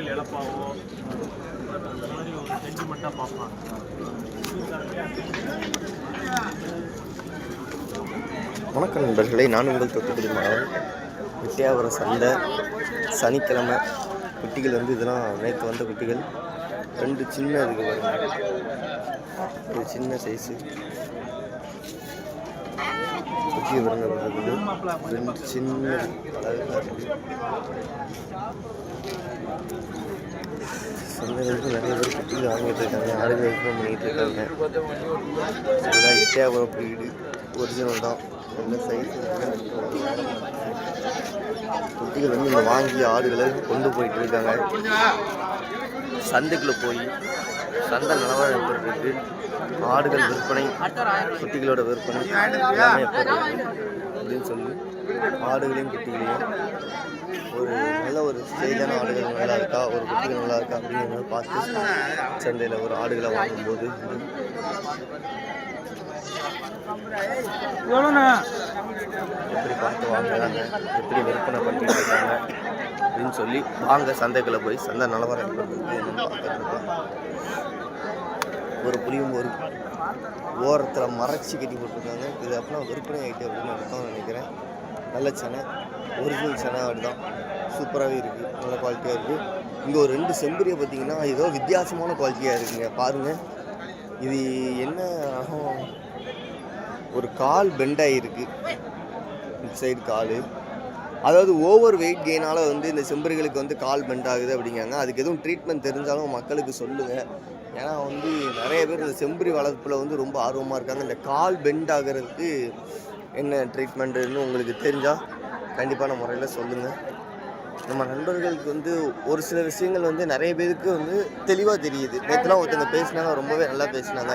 குட்டிகள் இழப்பாவோ அந்த மாதிரி ஒரு சென்டிமெண்ட்டாக பார்ப்பாங்க. வணக்கம் நண்பர்களே நான் உங்கள் தொட்டுக்குடி மாணவன் வித்தியாபுரம் சந்தை சனிக்கிழமை குட்டிகள் வந்து இதெல்லாம் நேற்று வந்த குட்டிகள். ரெண்டு சின்ன இதுக்கு பாருங்க ஒரு சின்ன சைஸு குட்டி பாருங்க ரெண்டு சின்ன அழகாக இருக்குது சந்தைகளுக்கு நிறைய பேர் குட்டிகள் வாங்கிட்டு இருக்காங்க. ஆடுகள் விற்பனை பண்ணிகிட்டு இருக்காங்க. இதெல்லாம் வித்தியாபுரம் வீடு ஒரிஜினல் தான். நல்ல சைஸ் குட்டிகள் வந்து இங்கே வாங்கி ஆடுகளை கொண்டு போயிட்டு இருக்காங்க. சந்தைக்குள்ளே போய் சந்தை நிலவரம் எப்படி ஆடுகள் விற்பனை குட்டிகளோட விற்பனை எல்லாமே எப்படி அப்படின்னு சொல்லி ஆடுகளையும் குட்டிகளையும் ஒரு நல்ல ஒரு ஸ்டேஜான ஆடுகள் நல்லா இருக்கா? ஒரு குட்டிகள் நல்லா இருக்கா? அப்படிங்கிறத பார்த்து சந்தையில் ஒரு ஆடுகளை வாங்கும்போது எப்படி பார்த்து வாங்குறாங்க? எப்படி விற்பனை பண்ணிட்டு இருக்காங்க? அப்படின்னு சொல்லி வாங்க சந்தைக்குள்ளே போய் சந்தை நிலவரம். ஒரு புளியும் ஒரு ஓரத்தில் மறைச்சி கட்டி போட்டிருக்காங்க. இது அப்படின்னா விற்பனை ஆகிட்டு அப்படின்னு அர்த்தம் நினைக்கிறேன். நல்ல செனை ஒரிஜினல் செனை தான் சூப்பராகவே இருக்குது நல்ல குவாலிட்டியாக இருக்குது இங்கே ஒரு ரெண்டு செம்பரியை பார்த்தீங்கன்னா ஏதோ வித்தியாசமான குவாலிட்டியாக இருக்குங்க. பாருங்கள் இது என்ன ஒரு கால் பெண்டாகிருக்கு இந்த சைடு கால். அதாவது ஓவர் வெயிட் கெயினால் வந்து இந்த செம்பரிகளுக்கு வந்து கால் பெண்ட் ஆகுது அப்படிங்காங்க அதுக்கு எதுவும் ட்ரீட்மெண்ட் தெரிஞ்சாலும் மக்களுக்கு சொல்லுங்கள் ஏன்னா வந்து நிறைய பேர் இந்த செம்பரி வளர்ப்பில் வந்து ரொம்ப ஆர்வமாக இருக்காங்க. இந்த கால் பெண்ட் ஆகிறதுக்கு என்ன ட்ரீட்மெண்ட்டுன்னு உங்களுக்கு தெரிஞ்சால் கண்டிப்பான முறையில் சொல்லுங்கள் நம்ம நண்பர்களுக்கு வந்து ஒரு சில விஷயங்கள் வந்து நிறைய பேருக்கு வந்து தெளிவாக தெரியுது. நேற்றுலாம் ஒருத்தங்க பேசினாங்க ரொம்பவே நல்லா பேசினாங்க.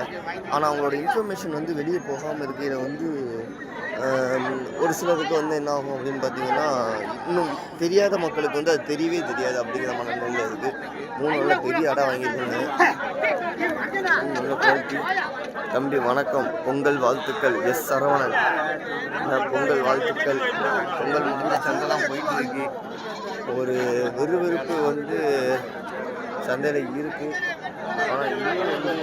ஆனால் அவங்களோட இன்ஃபர்மேஷன் வந்து வெளியே போகாமல் இருக்கிற வந்து ஒரு சிலருக்கு வந்து என்ன ஆகும் அப்படின்னு பார்த்தீங்கன்னா இன்னும் தெரியாத மக்களுக்கு வந்து அது தெரியவே தெரியாது அப்படிங்கிற மனநிலையில் இருக்குது மூணு நல்ல பெரிய இடம் வாங்கியிருக்காங்க. நல்ல குவாலிட்டி தம்பி வணக்கம். பொங்கல் வாழ்த்துக்கள். எஸ் சரவணன். பொங்கல் வாழ்த்துக்கள். பொங்கல் முடிஞ்ச சந்தெல்லாம் போயிட்டு இருக்கு. ஒரு விறுவிறுப்பு வந்து சந்தையில் இருக்கு. ஆனால் இன்னும் வந்து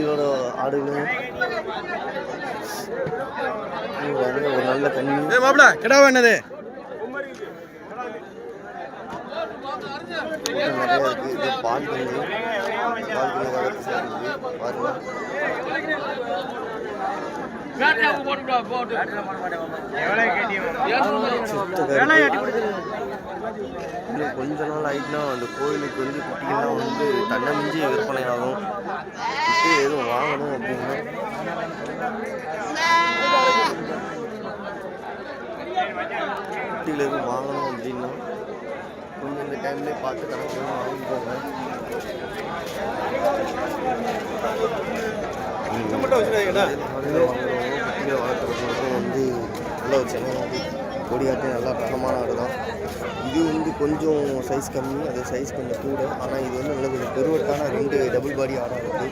இதோட ஆடுகளும் ஒரு நல்ல கண்ணி மாப்பிள கிடா கூட்டம் நிறைய இருக்கு. இது பால் கண்ணி பால் கண்ணி இருக்கு பாருங்க இன்னும் கொஞ்ச நாள் ஆகிட்டுனா அந்த கோயிலுக்கு வந்து குட்டிகள்லாம் வந்து தன்னை மிஞ்சி விற்பனை ஆகும். குட்டி எதுவும் வாங்கணும் அப்படின்னா. குட்டிகள் எதுவும் வாங்கணும் அப்படின்னா கொஞ்சம் இந்த டைம்லேயே பார்த்து கணக்கு வாங்கிக்கோங்க. ஆடுகளை மட்டும் வந்து நல்ல ஒரு சென்னை கொடியாட்டு நல்லா ரகமான ஆடு தான் இது வந்து கொஞ்சம் சைஸ் கம்மி அது சைஸ் கொஞ்சம் கூட ஆனால் இது வந்து நல்ல கொஞ்சம் பெருவட்டான ரெண்டு டபுள் பாடி ஆடாக இருக்குது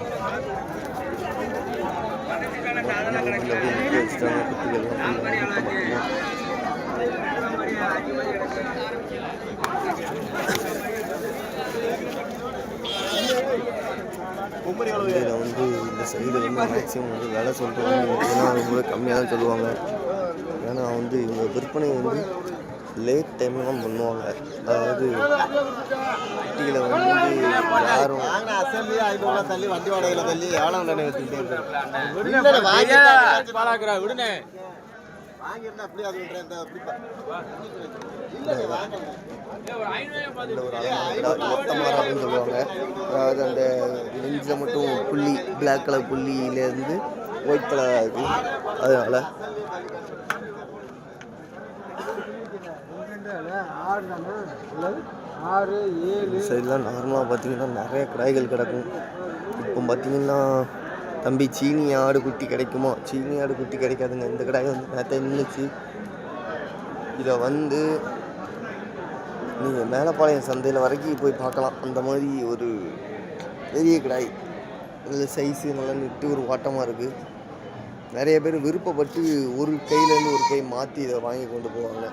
அப்படியே நிற்க வச்சுட்டாங்க குட்டிகள்லாம் full ஆ நிறுத்த மாட்டோம் இதில் வந்து இந்த சைடு வந்து மேக்ஸிமம் வந்து விலை சொல்கிறவங்க பார்த்தீங்கன்னா ரொம்பவே கம்மியாக தான் சொல்லுவாங்க. ஏன்னா வந்து இவங்க விற்பனை வந்து லேட் டைமில் தான் பண்ணுவாங்க. அதாவது குட்டிகளை வந்து யாரும் தள்ளி வண்டி வாடகையில தள்ளி எவ்வளோ நினைவு விடுனே வாங்கியிருந்தா அப்படியே அது விட்டுறேன் இந்த அப்படின்னு சொல்லுவாங்க அதாவது அந்த நெஞ்சில் மட்டும் புள்ளி பிளாக் கலர் புள்ளியிலேருந்து ஒயிட் கலராக இருக்குது அதனால் சைட்லாம் நார்மலாக பார்த்தீங்கன்னா நிறைய கடாய்கள் கிடக்கும். இப்போ பார்த்தீங்கன்னா தம்பி சீனி ஆடு குட்டி கிடைக்குமா? சீனி ஆடு குட்டி கிடைக்காதுங்க. இந்த கடாய் வந்து நேரத்தை நின்றுச்சு இதை வந்து நீங்கள் மேலப்பாளையம் சந்தையில் வரைக்கும் போய் பார்க்கலாம். அந்த மாதிரி ஒரு பெரிய கடாய். நல்ல சைஸு நல்லா நிட்டு ஒரு ஓட்டமாக இருக்குது நிறைய பேர் விருப்பப்பட்டு ஒரு கையிலேருந்து ஒரு கை மாற்றி இதை வாங்கி கொண்டு போவாங்க.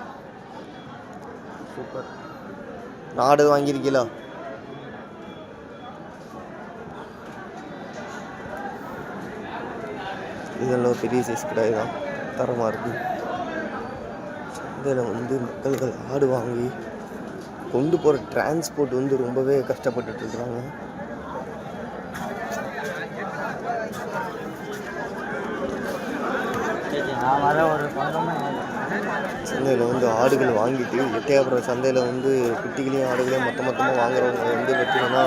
சூப்பர் நாடு வாங்கியிருக்கீங்களா? இதெல்லாம் பெரிய சைஸ் கிடையாது தான். தரமாக இருக்குது சந்தையில் வந்து மக்கள்கள் ஆடு வாங்கி கொண்டு போகிற டிரான்ஸ்போர்ட் வந்து ரொம்பவே பந்தமே. சந்தையில் வந்து ஆடுகள் வாங்கிட்டு எட்டையாபுரம் சந்தையில் வந்து குட்டிகளையும் ஆடுகளையும் மொத்த மொத்தமாக வாங்குறவங்க வந்து பார்த்தீங்கன்னா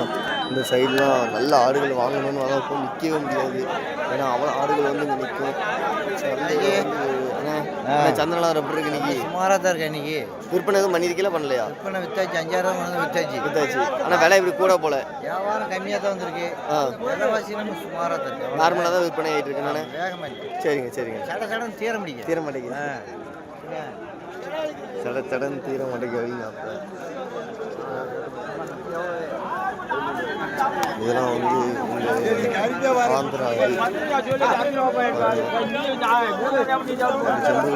இந்த சைட்லாம் நல்ல ஆடுகள் வாங்கணும்னு வளர்ப்போம் நிற்கவே முடியாது. ஏன்னா அவ்வளோ ஆடுகள் வந்து இங்கே நிற்கும் சந்தையில் சந்திரனார் எப்படி இருக்கு இன்னைக்கு? சுமாராக தான் இருக்கேன் இன்னைக்கு. விற்பனை எதுவும் பண்ணியிருக்கீங்களா? பண்ணலையா? விற்பனை வித்தாச்சு. அஞ்சாயிரம் கொண்டு வித்தாச்சு. வித்தாச்சு. ஆனால் விலை இப்படி கூட போல. வியாபாரம் கம்மியாக தான் வந்திருக்கு. விலைவாசி நம்ம சுமாராக தான் இருக்கு. நார்மலாக தான் விற்பனை ஆகிட்டு இருக்கு. நானே? வேகமாக இருக்கு. சரிங்க சரிங்க. சட சடன் தீர முடியும் தீர மாட்டேங்குது. சட சடன் தீர மாட்டேங்குது. இதெல்லாம் வந்து ஆந்திரா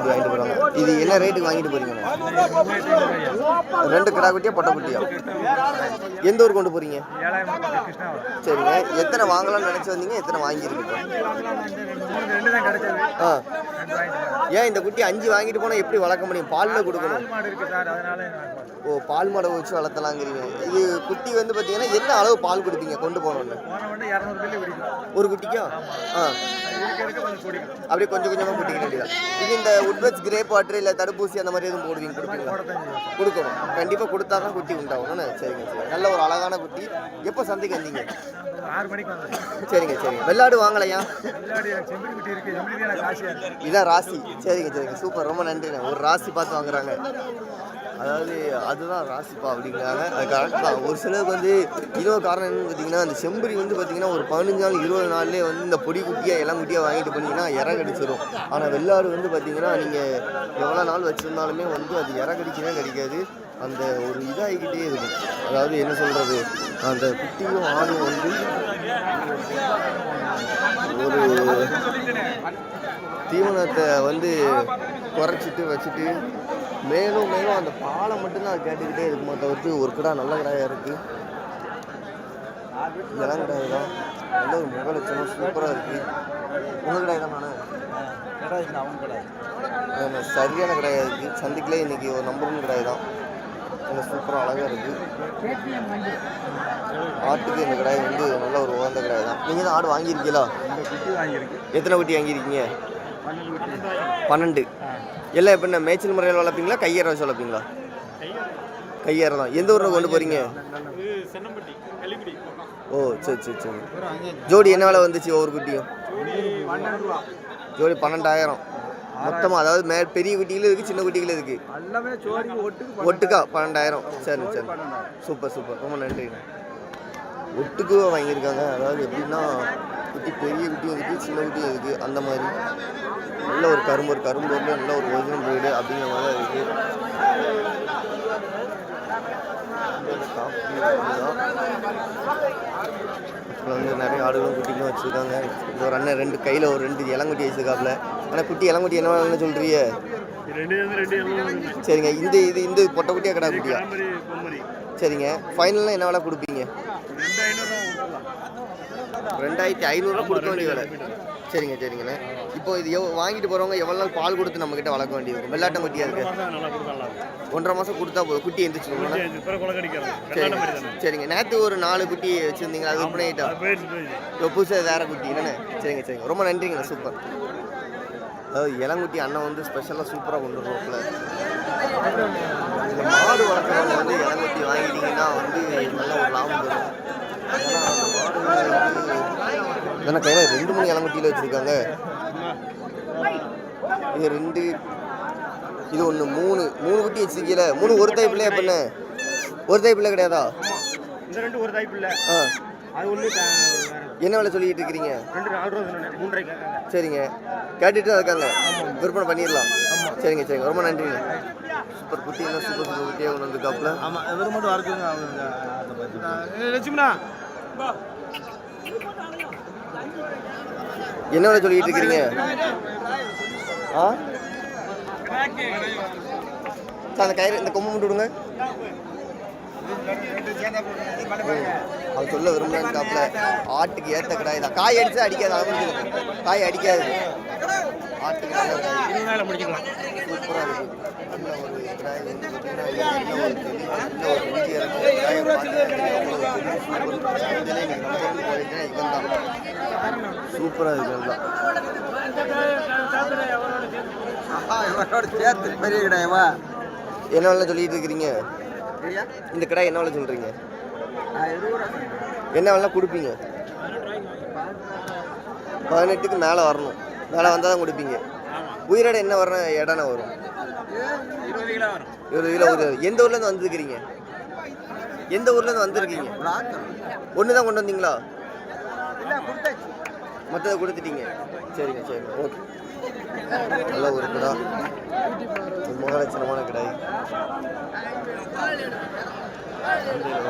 வாங்கிட்டு போகிறாங்க இது என்ன ரேட்டுக்கு வாங்கிட்டு போறீங்க? ரெண்டு கடாக்குட்டியா பொட்டக்குட்டியா எந்த ஊர் கொண்டு போறீங்க? சரிங்க. எத்தனை வாங்கலாம்னு நினைச்சு வந்தீங்க? எத்தனை வாங்கியிருக்கீங்க? ஆ. ஏன் இந்த குட்டி அஞ்சு வாங்கிட்டு போனால் எப்படி வளர்க்க முடியும்? பாலில் கொடுக்கணும். ஓ பால் மாடை வச்சு வளர்த்தலாங்கிறீங்க. இது குட்டி வந்து பார்த்தீங்கன்னா என்ன அளவு பால் கொடுப்பீங்க? கொண்டு போனோன்னு ஒரு குட்டிக்கா? ஆ. அப்படியே கொஞ்சம் கொஞ்சமாக குட்டிக்க வேண்டியதான் இது இந்த உட்வெட்ஸ் கிரேப் வாட்டர் இல்லை தடுப்பூசி அந்த மாதிரி எதுவும் போடுவீங்க? கொடுப்பீங்களா? கொடுக்கணும். கண்டிப்பாக கொடுத்தா தான் குட்டி உண்டாகணும்னு சரிங்க சரி நல்ல ஒரு அழகான குட்டி. எப்போ சந்தைக்கு வந்தீங்க? ஆறு மணிக்கு சரிங்க சரிங்க. வெள்ளாடு வாங்கலையா? இதான் ராசி. சரிங்க சரிங்க. சூப்பர். ரொம்ப நன்றிண்ணே. ஒரு ராசி பார்த்து வாங்குறாங்க. அதாவது அதுதான் ராசிப்பா அப்படிங்கிறாங்க. அது கரெக்ட் தான். ஒரு சிலருக்கு வந்து இன்னொரு காரணம் என்னன்னு பார்த்தீங்கன்னா அந்த செம்பரி வந்து பார்த்தீங்கன்னா ஒரு பதினஞ்சு நாள் இருபது நாள்லேயே வந்து இந்த பொடி குட்டியாக இளம் குட்டியாக வாங்கிட்டு போனீங்கன்னா இற கடிச்சிடும் ஆனால் வெள்ளாடு வந்து பார்த்தீங்கன்னா நீங்கள் எவ்வளோ நாள் வச்சுருந்தாலுமே வந்து அது இற கடிக்கவே கிடைக்காது. அந்த ஒரு இதாகிக்கிட்டே இருக்கும். அதாவது என்ன சொல்கிறது அந்த குட்டியும் ஆடும் வந்து ஒரு தீவனத்தை வந்து குறைச்சிட்டு வச்சுட்டு மேலும் மேலும் அந்த பாலை மட்டும்தான் கேட்டுக்கிட்டே இருக்குமா தவிர்த்து ஒரு கிடா நல்ல கிடாயா இருக்குது இளம் கிடாய் தான். நல்ல ஒரு முக லட்சணம். சூப்பராக இருக்குது உங்கள் கிடாய் தான் கிடையாது சரியான கிடாயா இருக்குது சந்திக்கலே இன்னைக்கு ஒரு நம்பரும் கிடாய் தான். நல்ல சூப்பராக அழகாக இருக்குது ஆட்டுக்கு இந்த கிடாய் வந்து நல்ல ஒரு உகந்த கிடாய் தான். நீங்கள் தான் ஆடு வாங்கியிருக்கீங்களா? எத்தனை குட்டி வாங்கியிருக்கீங்க? பன்னெண்டு. எல்லாம் இப்போ என்ன மேய்ச்சல் முறையில் வளர்ப்பீங்களா கையேற வச்சு வளர்ப்பீங்களா? கையேற தான் எந்த ஊரில் கொண்டு போகிறீங்க ஓ சரி சரி சரி. ஜோடி என்ன விலை வந்துச்சு ஒவ்வொரு குட்டியும்? ஜோடி பன்னெண்டாயிரம். மொத்தமாக அதாவது மே பெரிய குட்டிகளும் இருக்குது சின்ன குட்டிகளும் இருக்குது ஒட்டுக்கா பன்னெண்டாயிரம். சரிங்க சரி. Super super. ரொம்ப நன்றிங்க. ஒட்டுக்கு வாங்கியிருக்காங்க. அதாவது எப்படின்னா குட்டி பெரிய குட்டியும் இருக்குது சின்ன குட்டியும் இருக்குது அந்த மாதிரி. நல்ல ஒரு கரும்பு ஒரு கரும்பு நல்ல ஒரு ஒரிஜினல் வீடு அப்படிங்கிற மாதிரி தான் இருக்குது வந்து நிறைய ஆடுகளும் குட்டிகளும் வச்சுருக்காங்க. ஒரு அண்ணன் ரெண்டு கையில் ஒரு ரெண்டு இளங்குட்டி வச்சுருக்காப்புல. ஆனால் குட்டி இளங்குட்டி என்ன சொல்கிறீங்க வந்து சரிங்க இந்த இது இந்த பொட்டை குட்டியா கடா குட்டியா? சரிங்க ஃபைனலாக என்ன விலை கொடுப்பீங்க? ரெண்டாயிரத்தி ஐநூறுரூவா கொடுக்க வேண்டிய விலை. சரிங்க சரிங்கண்ணே. இப்போ இது எவ் வாங்கிட்டு போகிறவங்க எவ்வளோ நாள் பால் கொடுத்து நம்மக்கிட்ட வளர்க்க வேண்டியது இருக்கும் வெள்ளாட்டம் குட்டியாக இருக்கு? நல்லா கொடுக்கலாம் ஒன்றரை மாதம் கொடுத்தா போதும். குட்டி தானே. சரிங்க. நேற்று ஒரு நாலு குட்டி வச்சுருந்தீங்க அது விற்பனை ஆகிட்டா இப்போ புதுசாக வேற குட்டி. என்னண்ணே? சரிங்க சரிங்க. ரொம்ப நன்றிங்கண்ணா. சூப்பர். அதாவது இளங்குட்டி அண்ணன் வந்து ஸ்பெஷலாக சூப்பராக கொண்டு வருவாப்புல இந்த மாடு வளர்க்குறவங்க வந்து இளங்குட்டி வாங்கிட்டீங்கன்னா வந்து நல்ல ஒரு லாபம் வரும் இதென்ன கையில் ரெண்டு மூணு இளங்குட்டியில் வச்சுருக்காங்க. இது ரெண்டு இது ஒன்று மூணு மூணு குட்டி வச்சிருக்கீல. மூணு ஒரு தாய் பிள்ளையா பண்ண ஒரு தாய் பிள்ளை கிடையாதா? இந்த ரெண்டு ஒரு டைப் இல்லை ஆ. அது ஒன்று என்ன வேலை சொல்லிக்கிட்டு இருக்கிறீங்க? ரெண்டு நாலு ரூபா சொன்னேன் மூன்றரை சரிங்க. கேட்டுட்டு தான் இருக்காங்க. விற்பனை பண்ணிடலாம். சரிங்க சரிங்க. ரொம்ப நன்றிங்க சூப்பர் குட்டி எல்லாம் சூப்பர் சூப்பர் குட்டியாக கொண்டு வந்துருக்காப்புல. ஆமாம் இவர் மட்டும் வர சொல்லுங்க என்ன வேலை சொல்லிட்டு இருக்கிறீங்க ஆ? சார் அந்த கயிறு இந்த கொம்பு மட்டும் விடுங்க. அது சொல்ல விரும்புறாங்க ஆட்டுக்கு ஏத்த கிடாய் தான். காய் அடிச்சு அடிக்காது அதை முடிஞ்சது. காய் அடிக்காது. ஆட்டுக்கு நல்ல முடிச்சுக்கலாம். சூப்பராக இருக்கு. நல்ல ஒரு கிடாய். வந்து பார்த்தீங்கன்னா இது நல்ல ஒரு தெளி- நல்ல ஒரு ருசி இருக்கு கிடாயை பார்த்து அவ்வளோ ஒரு தெளி, சூப்பர் சந்தையிலே இன்னைக்கு நம்ம ஊருக்கு போனீங்கன்னா இவன் தான். சூப்பராக இருக்கு. நல்லா. சேர்த்து பெரிய கிடையாவா என்ன சொல்லிட்டு இருக்கிறீங்க? இந்த கிடாய் என்ன வேலை சொல்றீங்க? என்ன வேலை கொடுப்பீங்க. பதினெட்டுக்கு மேலே வரணும். மேலே வந்தால் தான் கொடுப்பீங்க. உயிரோட என்ன வர இடம்னா வரும்? இருபது கிலோ வரும். எந்த ஊர்லேருந்து வந்துருக்கிறீங்க? எந்த ஊர்லேருந்து வந்திருக்கீங்க? ஒன்று தான் கொண்டு வந்தீங்களா? மற்றதை கொடுத்துட்டீங்க. சரிங்க சரிங்க. ஓகே. நல்ல ஒரு கிடா முகலட்சணமான சந்தையில்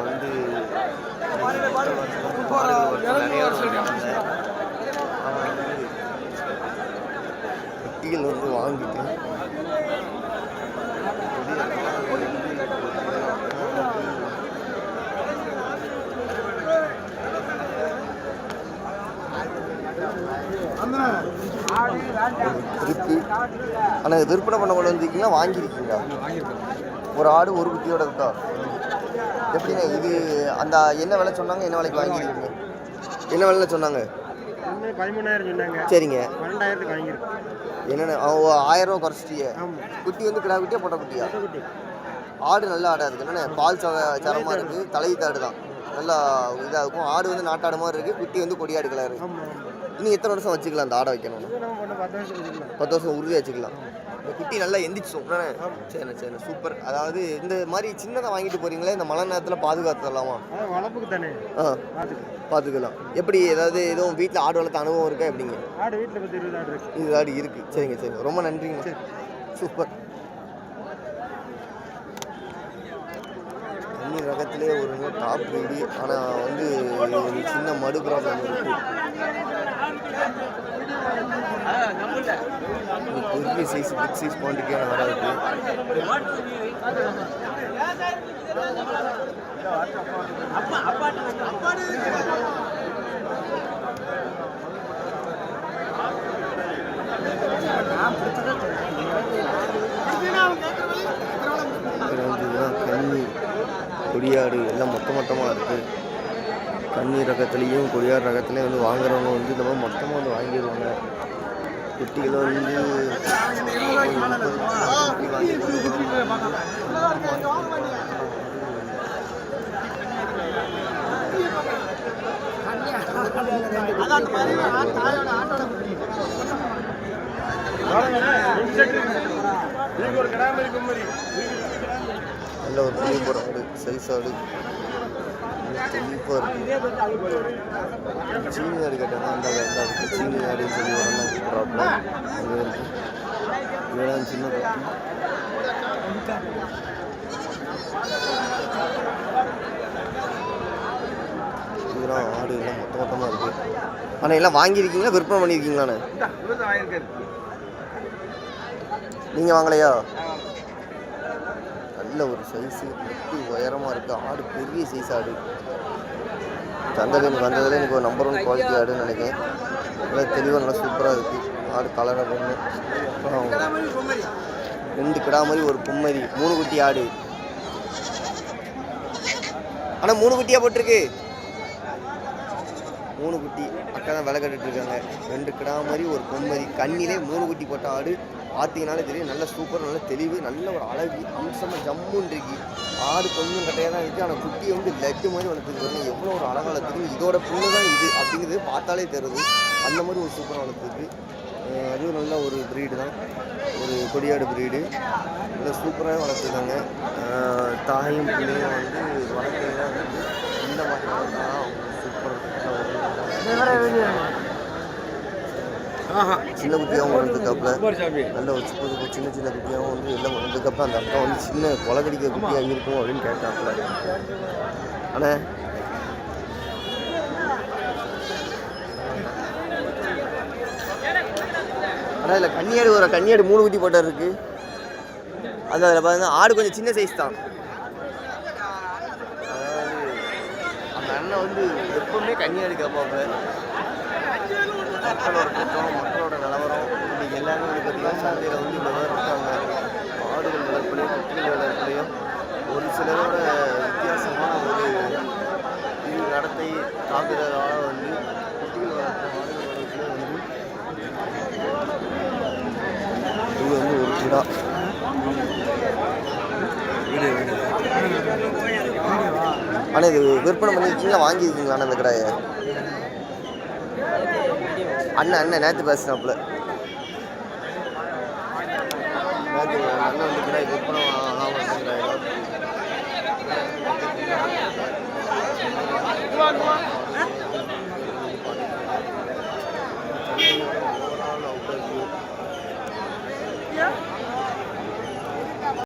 வந்து மாடுகள் வந்து வாங்கிட்டு இருக்குது ஆனால் இது விற்பனை பண்ண கொண்டு வந்திருக்கீங்களா? வாங்கியிருக்கீங்களா? ஒரு ஆடு ஒரு குட்டியோட இருக்கா? எப்படிங்க இது அந்த என்ன விலை சொன்னாங்க? என்ன விலைக்கு வாங்கியிருக்கீங்க? என்ன விலை சொன்னாங்க? பதிமூணாயிரம் சொன்னாங்க சரிங்க. பன்னெண்டாயிரத்துக்கு என்னென்ன ஆயிரம் ரூபா குறைச்சிட்டியே. குட்டி வந்து கிடா குட்டியா பொட்டை குட்டியா? ஆடு நல்ல ஆடாக இருக்குது என்னென்ன பால் சவ சரமாக இருக்குது தலையீத்தாடு தான். நல்லா இதாக இருக்கும். ஆடு வந்து நாட்டாடு மாதிரி இருக்குது குட்டி வந்து கொடியாடு கலர் இன்னும் எத்தனை வருஷம் வச்சுக்கலாம் அந்த ஆடை பண்ண பத்து வருஷம் உறுதியாக வச்சுக்கலாம். இந்த குட்டி நல்லா எந்திரிச்சிடும் தானே சரிண்ணே சரிண்ணே சூப்பர் அதாவது இந்த மாதிரி சின்னதாக வாங்கிட்டு போறீங்களே இந்த மழை நேரத்தில் பாதுகாத்துடலாமா? வளர்ப்புக்கு தானே. ஆ பார்த்துக்கலாம் எப்படி ஏதாவது எதுவும் வீட்டில் ஆடு வளர்த்த அனுபவம் இருக்கா எப்படிங்க? ஆடு வீட்டில் பத்து இருபது ஆடு இருக்கு. இது ஆடு இருக்குது சரிங்க சரிங்க. ரொம்ப நன்றிங்க. சூப்பர் தண்ணி ரகத்திலே ஒரு டாப் வீடு ஆனால் வந்து சின்ன மடு ப்ராப்ளம் இருக்கு. இது சைஸ் பிக் சைஸ் குவான்டிட்டியான வர இருக்கு அப்புறம் கொடியாடு எல்லாம் மொத்த மொத்தமாக இருக்குது கன்னி ரகத்துலேயும் கொடியார் ரகத்துலேயும் வந்து வாங்குறவங்க வந்து இந்த மாதிரி மொத்தமாக வந்து வாங்கிடுவாங்க. குட்டிகளை வந்து நல்ல ஒரு சைஸ் ஆடு. தெளிப்பாக இருக்குது சீனி ஆடு கேட்டாங்க அந்த அந்த அதுக்கு சீனி ஆடுன்னு சொல்லி வரலாம் ப்ராப்ளம் அது இருக்குது இதெல்லாம் சின்ன இதெல்லாம் ஆடு எல்லாம் மொத்த மொத்தமாக இருக்குது ஆனால் எல்லாம் வாங்கியிருக்கீங்களா? விற்பனை பண்ணியிருக்கீங்களாண்ணே நீங்கள் வாங்கலையா? நல்ல ஒரு சைஸு நெட்டு உயரமாக இருக்குது ஆடு பெரிய சைஸ் ஆடு. சந்தையில் எனக்கு வந்ததில் எனக்கு ஒரு நம்பர் ஒன் குவாலிட்டி ஆடுன்னு நினைக்கிறேன். நல்லா தெளிவாக நல்லா சூப்பராக இருக்குது ஆடு கலராக பொண்ணு. அப்புறம் ரெண்டு கிடா மாதிரி ஒரு கும்மரி மூணு குட்டி ஆடு. ஆனால் மூணு குட்டியாக போட்டிருக்கு. மூணு குட்டி. அக்கா தான் விலை கட்டுட்ருக்காங்க இருக்காங்க. ரெண்டு கிடா மாதிரி ஒரு பொம்மரி கண்ணிலே மூணு குட்டி போட்ட ஆடு. பார்த்தீங்கனாலே தெரியும். நல்ல சூப்பர் நல்ல தெளிவு நல்ல ஒரு அழகு அம்சமாக ஜம்முன்னு இருக்கு ஆடு கொஞ்சம் கட்டையாக தான் இருக்குது ஆனால் குட்டி வந்து லட்டு மாதிரி வளர்த்துக்கு வரணும் எவ்வளோ ஒரு அழகாக வளர்த்துருக்கு இதோட புண்ணு தான் இது அப்படிங்கிறது பார்த்தாலே தெரியுது. அந்த மாதிரி ஒரு சூப்பராக வளர்த்துருக்கு அதுவும் நல்ல ஒரு ப்ரீடு தான். ஒரு கொடியாடு ப்ரீடு நல்ல சூப்பராக வளர்த்துருக்காங்க தாயும் பிள்ளையும் வந்து வளர்க்குறதா வந்து இந்த மாதிரி வளர்த்தா சூப்பர் சின்ன குட்டியாகவும் வளர்ந்துருக்காப்புல. நல்ல ஒரு புது சின்ன சின்ன குட்டியாகவும் வந்து எல்லாம் வளர்ந்ததுக்கப்புறம் அந்த அக்கா வந்து சின்ன கொலை கடிக்கிற குட்டியாக இருக்கும் அப்படின்னு கேட்டாப்புல. ஆனால் ஆனால் இதில் கன்னியாடு ஒரு கன்னியாடு மூணு குட்டி போட்டார் இருக்கு. அது அதில் பார்த்தீங்கன்னா ஆடு கொஞ்சம் சின்ன சைஸ் தான். அந்த அண்ணன் வந்து எப்பவுமே கன்னியாடி கேட்பாங்க மக்களோட கூட்டம் மக்களோட நிலவரம் இன்னைக்கு எல்லாமே வந்து பார்த்தீங்கன்னா சந்தையில் வந்து இந்த மாதிரி இருக்காங்க. ஆடுகள் வளர்ப்புலையும் குட்டிகள் வளர்ப்புலையும் ஒரு சிலரோட வித்தியாசமான ஒரு இது நடத்தை தாக்குதலால் வந்து குட்டிகள் வளர்ப்பு ஆடுகள் வளர்ப்புல வந்து இது வந்து ஒரு கிடா. ஆனால் இது விற்பனை பண்ணி கீழே வாங்கியிருக்கீங்களா அந்த கடையை? அண்ணன் அண்ணன் நேற்று பேசினாப்புல நேற்று அண்ணன் வந்துக்கிறா விற்பனை Yeah.